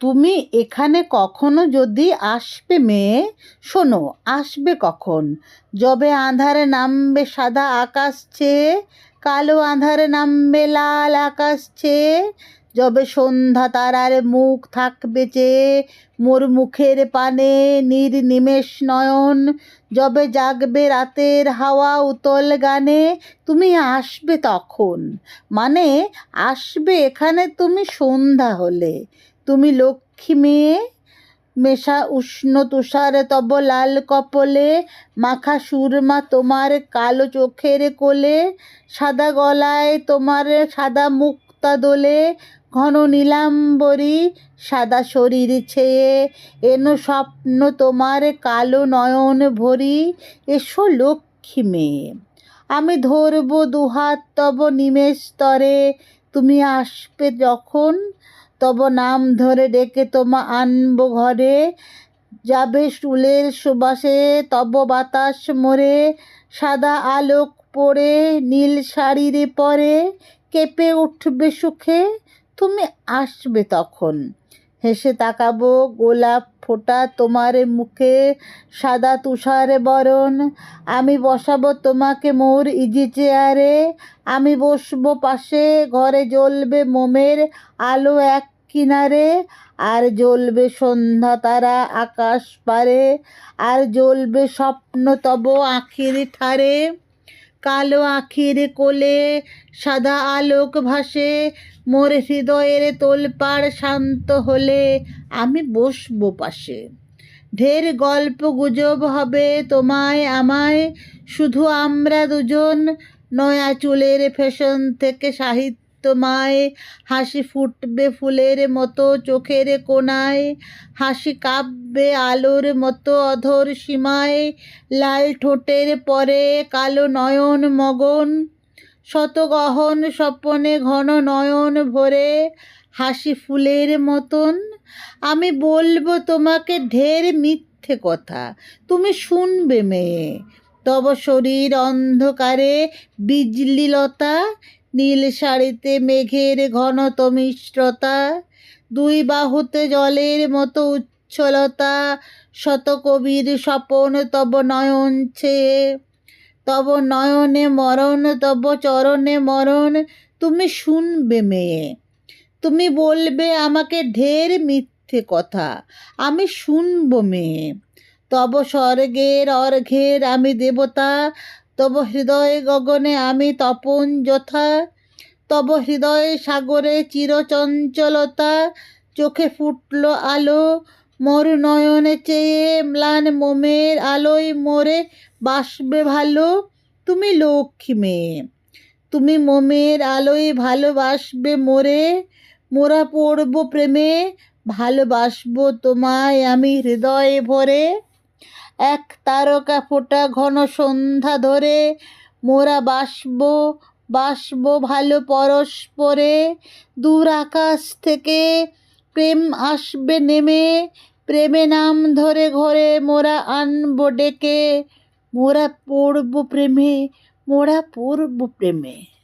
তুমি এখানে কখনো যদি আসবে মেয়ে, শোনো, আসবে কখন? যবে আঁধারে নামবে সাদা আকাশ চেয়ে, কালো আঁধারে নামবে লাল আকাশ চেয়ে, যবে সন্ধ্যা তারার মুখ থাকবে চেয়ে, মোর মুখের পানে নীর নিমেষ নয়ন, যবে জাগবে রাতের হাওয়া উতল গানে, তুমি আসবে তখন। মানে আসবে এখানে তুমি সন্ধ্যা হলে। তুমি লক্ষ্মী মেয়ে? মেশা উষ্ণ তুষারে তব লাল কপলে, মাখা সুরমা তোমার কালো চোখের কোলে, সাদা গলায় তোমার সাদা মুক্তা দোলে, ঘন নীলাম্বরী সাদা শরীর ছেয়ে, এনো স্বপ্ন তোমার কালো নয়ন ভরি, এসো লক্ষ্মী মেয়ে। আমি ধরবো দুহাত তব নিমেষ স্তরে, তুমি আসবে যখন তব নাম ধরে ডেকে তোমা আনব ঘরে। যাবে চুলের সুবাসে, তব বাতাস মোরে, সাদা আলোক পড়ে, নীল শাড়িরে পরে। কেঁপে উঠবে সুখে, তুমি আসবে তখন। হেসে তাকাবো, গোলাপ ফোঁটা তোমার মুখে, সাদা তুষারে বরণ। আমি বসাবো তোমাকে মোর ইজি চেয়ারে আমি বসবো পাশে, ঘরে জ্বলবে মোমের আলো এক কিনারে। আর জ্বলবে সন্ধ্যা তারা আকাশ পারে। আর জ্বলবে স্বপ্ন তব আখির ঠারে কালো আখির কোলে সাদা আলোক ভাসে, মোর হৃদয়ের তোলপাড় শান্ত হলে আমি বসবো পাশে। ঢের গল্প গুজব হবে তোমায় আমায়, শুধু আমরা দুজন, নয়া চুলের ফ্যাশন থেকে সাহিত্যময় হাসি ফুটবে ফুলের মতো চোখের কোনায় হাসি কাঁপবে আলোর মতো অধর সীমায়, লাল ঠোঁটের পরে কালো নয়ন মগন, শতগহন স্বপনে ঘন নয়ন ভরে হাসি ফুলের মতন। আমি বলব তোমাকে ঢের মিথ্যে কথা, তুমি শুনবে মেয়ে। তব শরীর অন্ধকারে, বিজলিলতা নীল শাড়িতে মেঘের ঘনত মিশ্রতা, দুই বাহুতে জলের মতো উচ্ছলতা শত কবির স্বপন তব নয়ন ছেয়ে তব নয়নে মরণ, তব চরণে মরণ, তুমি শুনবে মেয়ে। তুমি বলবে আমাকে ঢের মিথ্যে কথা, আমি শুনব মেয়ে। তব স্বর্গের অর্ঘের আমি দেবতা তব হৃদয় গগনে আমি তপন যথা, তব হৃদয় সাগরে চিরচঞ্চলতা, চোখে ফুটল আলো, মোর নয়নে চেয়ে ম্লান মোমের আলোয় মোরে বাসবে ভালো। তুমি লক্ষ্মী মেয়ে, তুমি মোমের আলোয় ভালোবাসবে মোরে, মোরা পড়ব প্রেমে, ভালোবাসবো তোমায় আমি হৃদয়ে ভরে। এক তারকা ফোটা ঘন সন্ধ্যা ধরে। মোরা বাসব বাসব ভালো পরস্পরে। দূর আকাশ থেকে প্রেম আসবে নেমে। প্রেমে নাম ধরে ঘরে মোরা আনব ডেকে। মোরা পড়ব প্রেমে, মোরা পড়ব প্রেমে।